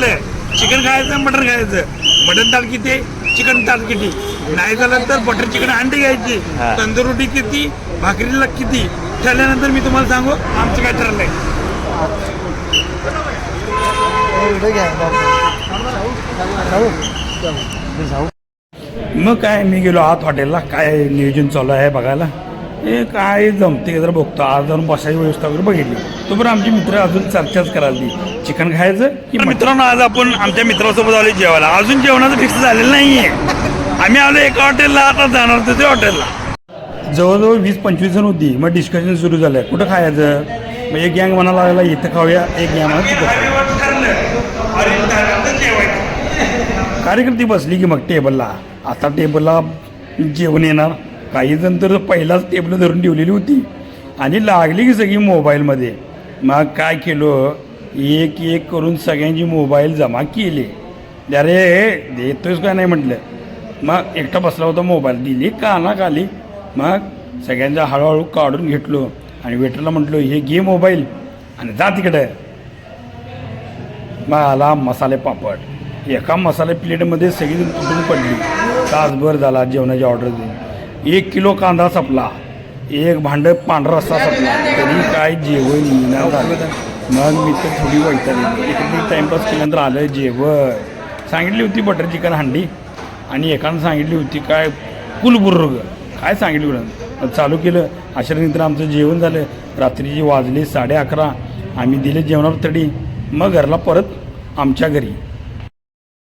ठरलंय chicken खायचं mutton खायचं. Mutton ताट किती? चिकन ताट किती? नाही झालं तर बटर चिकन अंडे घ्यायची. तंदूर रोटी किती? भाकरीला किती? ठरल्यानंतर मी तुम्हाला सांगू आमचं काय ठरलंय. मग काय मी गेलो आत हॉटेलला. काय नियोजन चालू आहे बघायला? हे काय जमते जरा बघतो. आज जाऊन बसायची व्यवस्था वगैरे बघितली. तोपर्यंत आमची मित्र अजून चर्चाच करायला चिकन खायचं की मित्रांनो आज आपण आमच्या मित्रासोबत आलो जेवायला. अजून जेवणाचं फिक्स झालेलं नाहीये. आम्ही आलो एका हॉटेलला आता जाणार होतो त्या हॉटेलला. जवळजवळ वीस पंचवीस जण होती. मग डिस्कशन सुरू झालं. कुठं खायचं? मग एक गँग म्हणायला लागला इथं खाऊया. एक गँग म्हणा तिथं खाऊया. कार्यकर्ती बसली की मग टेबलला आता टेबलला जेवण येणार. काही जण तर पहिलाच टेबल धरून ठेवलेली होती. आणि लागली की सगळी मोबाईलमध्ये मग काय केलं? एक एक करून सगळ्यांची मोबाईल जमा केली. अरे देतोयस का नाही म्हटलं. मग एकटा बसला होता मोबाईल दिली कानाखाली. मग सगळ्यांचा हळूहळू काढून घेतलो. आणि वेटरला म्हटलो हे घे मोबाईल आणि जा तिकडं. मग आला मसाले पापड. एका मसाले प्लेटमध्ये सगळी तुटून पडली. तासभर झाला जेवणाची ऑर्डर देऊन. एक किलो कांदा संपला. एक भांडं पांढरा रस्सा संपला. तरी काय जेवण येणार झालं. मग मी तर थोडी वैतागली. इकडे टाईमपास केल्यानंतर आलं जेवण. सांगितली होती बटर चिकन हंडी. आणि एकानं सांगितली होती काय कुलबुर्ग काय सांगितलं होतं? चालू केलं. आश्रयनंतर आमचं जेवण झालं. रात्रीची वाजली साडे अकरा. आम्ही दिले जेवणावर तडी. मग घरला परत आमच्या घरी.